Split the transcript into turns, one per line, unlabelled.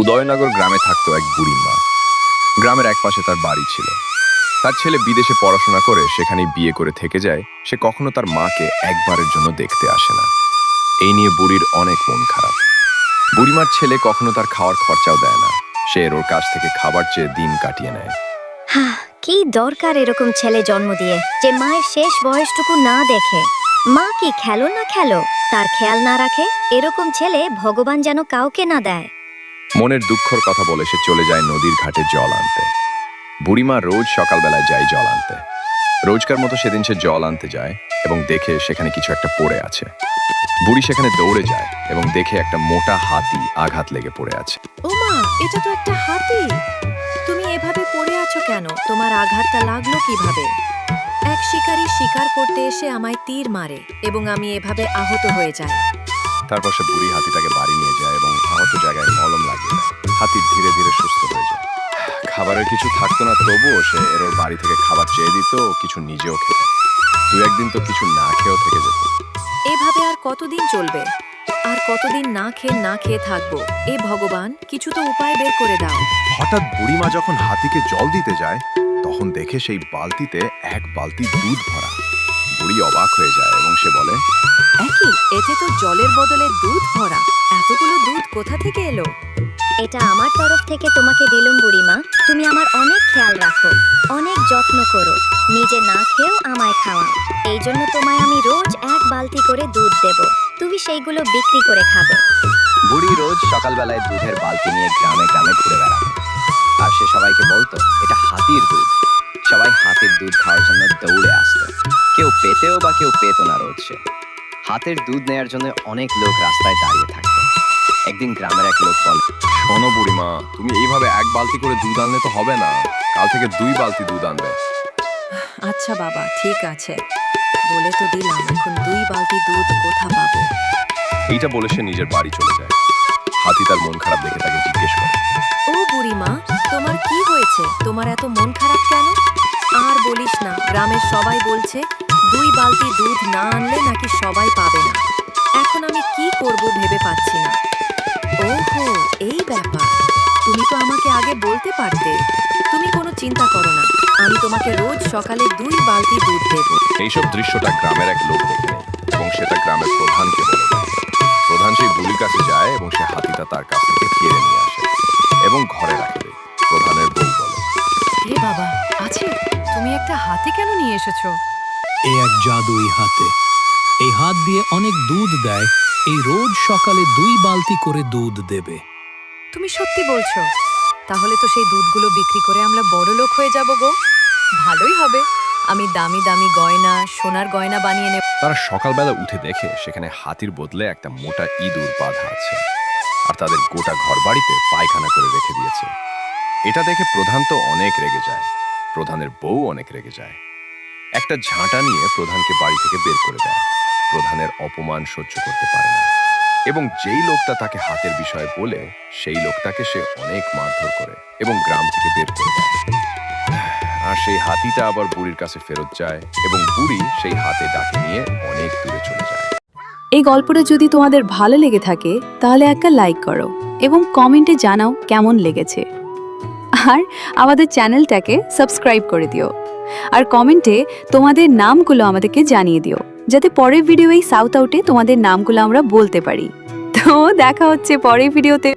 উদয়নগর গ্রামে থাকতো এক বুড়ি মা গ্রামের এক পাশে তার বাড়ি ছিল। তার ছেলে বিদেশে পড়াশোনা করে সেখানে বিয়ে করে থেকে যায়, সে কখনো তার মাকে একবারের জন্য দেখতে আসে না। এই নিয়ে বুড়ির অনেক মন খারাপ। বুড়িমার ছেলে কখনো তার খাওয়ার খরচাও দেয় না। সে এর ওর কাছ থেকে খাবার চেয়ে দিন কাটিয়ে নেয়।
হা, কি দরকার এরকম ছেলে জন্ম দিয়ে, যে মায়ের শেষ বয়সটুকু না দেখে। মা কি খেলো না খেলো? তার খেয়াল না রাখে? এরকম ছেলে ভগবান যেন কাউকে না দেয়।
মনের দুঃখর কথা বলে সে চলে যায় নদীর ঘাটে জল আনতে। বুড়িমা রোজ সকালবেলায় যায় জল আনতে। রোজকার মতো সেদিন সে জল আনতে যায় এবং দেখে সেখানে কিছু একটা পড়ে আছে। বুড়ি সেখানে দৌড়ে যায় এবং দেখে একটা মোটা হাতি আঘাত লেগে পড়ে আছে।
এটা তো একটা হাতি! তুমি এভাবে পড়ে আছো কেন? তোমার আঘাতটা লাগল কীভাবে? এক শিকারী শিকার করতে এসে আমায় তীর মারে এবং আমি এভাবে আহত হয়ে যাই।
তারপর সে বুড়ি হাতিটাকে বাড়ি নিয়ে যায় এবং আহত জায়গায় মলম লাগিয়ে দেয়। হাতি ধীরে ধীরে সুস্থ হয়ে যায়। খাবারের কিছু থাকতো না তবুও সে এর ওর বাড়ি থেকে খাবার চেয়ে দিত ও কিছু নিজেও খেত। দু একদিন তো কিছু না খেয়েও থেকে যেত।
এভাবে আর কতদিন চলবে? আর কতদিন না খেয়ে না খেয়ে থাকব? এ ভগবান কিছু তো উপায় বের করে দাও।
হঠাৎ বুড়িমা যখন হাতিকে জল দিতে যায় তখন দেখে সেই বালতিতে এক বালতি দুধ ভরা। বুড়ি অবাক হয়ে যায় এবং সে বলে
একই এতে তো জলের বদলে দুধ ভরা। এতগুলো দুধ কোথা থেকে এলো?
এটা আমার তরফ থেকে তোমাকে দিলুম বুড়িমা। তুমি আমার অনেক খেয়াল রাখো অনেক যত্ন করো। নিজে না খেয়েও আমায় খাওয়াও। এই জন্য তোমায় আমি রোজ এক বালতি করে দুধ দেব। তুমি সেইগুলো বিক্রি করে খাবে।
বুড়ি রোজ সকালবেলায় দুধের বালতি নিয়ে গ্রামে গ্রামে ঘুরে বেড়াতো আর সে সবাইকে বলতো এটা হাতির দুধ। সবাই হাতির দুধ খাওয়ার জন্য দৌড়ে আসতো। পেতেও বা কেউ পেতো না রোজ সে। হাতের দুধ নেয়ার জন্য অনেক লোক রাস্তায় দাঁড়িয়ে থাকতো। একদিন গ্রামের এক লোক বল
শোনো বুড়িমা তুমি এইভাবে এক বালতি করে দুধ আনলে তো হবে না। কাল থেকে দুই বালতি দুধ আনবে।
আচ্ছা বাবা ঠিক আছে। বলে তো দিলাম এখন দুই বালতি দুধ কোথা পাবো?
এইটা বলে সে নিজের বাড়ি চলে যায়। হাতি তার মন খারাপ দেখে তাকে জিজ্ঞেস করে।
ও বুড়িমা তোমার কি হয়েছে? তোমার এত মন খারাপ কেন? আর বলিস না গ্রামের সবাই বলছে বালতি দুধ না আনলে নাকি সবাই পাবে না। এখন আমি কি করব ভেবে পাচ্ছি না। ওহো এই ব্যাপার। তুমি তো আমাকে আগে বলতে পারতে। তুমি কোনো চিন্তা করো না। আমি তোমাকে রোজ সকালে দুই বালতি দুধ দেব।
এইসব দৃশ্যটা গ্রামের এক লোক দেখে এবং সেটা গ্রামের প্রধানকে বলে প্রধান সেই বুড়ির কাছে যায় এবং সে হাতিটা তার কাছ থেকে কেড়ে নিয়ে আসে এবং ঘরে রাখে। দেয় প্রধানের বউ বলে
হে বাবা আছে। তুমি একটা হাতি কেন নিয়ে এসেছ?
এ এক জাদুই হাতে। এই হাত দিয়ে অনেক দুধ দেয় এই রোজ সকালে দুই বালতি করে দুধ দেবে।
তুমি সত্যি বলছো তাহলে তো সেই দুধগুলো বিক্রি করে আমরা বড় লোক হয়ে যাব গো। ভালোই হবে আমি দামি দামি গয়না সোনার গয়না বানিয়ে নেব।
তারা সকালবেলা উঠে দেখে সেখানে হাতির বদলে একটা মোটা ইঁদুর বাঁধা আছে আর তাদের গোটা ঘর বাড়িতে পায়খানা করে রেখে দিয়েছে। এটা দেখে প্রধান তো অনেক রেগে যায় প্রধানের বউ অনেক রেগে যায়। একটা ঝাঁটা নিয়ে প্রধানকে বাড়ি থেকে বের করে দেয়। প্রধানের অপমান সহ্য করতে পারে না। এবং যেই লোকটা তাকে হাতের বিষয়ে বলে, সেই লোকটাকে সে অনেক মারধর করে এবং গ্রাম থেকে বের করে দেয়। আর সেই হাতিটা আবার বুড়ির কাছে ফেরত যায় এবং বুড়ি সেই হাতে ডাকে নিয়ে অনেক দূরে চলে যায়।
এই গল্পটা যদি তোমাদের ভালো লেগে থাকে, তাহলে একটা লাইক করো এবং কমেন্টে জানাও কেমন লেগেছে। আর আমাদের চ্যানেলটাকে সাবস্ক্রাইব করে দিও। আর কমেন্টে তোমাদের নামগুলো আমাদেরকে জানিয়ে দিও, যাতে পরের ভিডিও এই সাউথ আউটে তোমাদের নামগুলো আমরা বলতে পারি। তো দেখা হচ্ছে পরের ভিডিওতে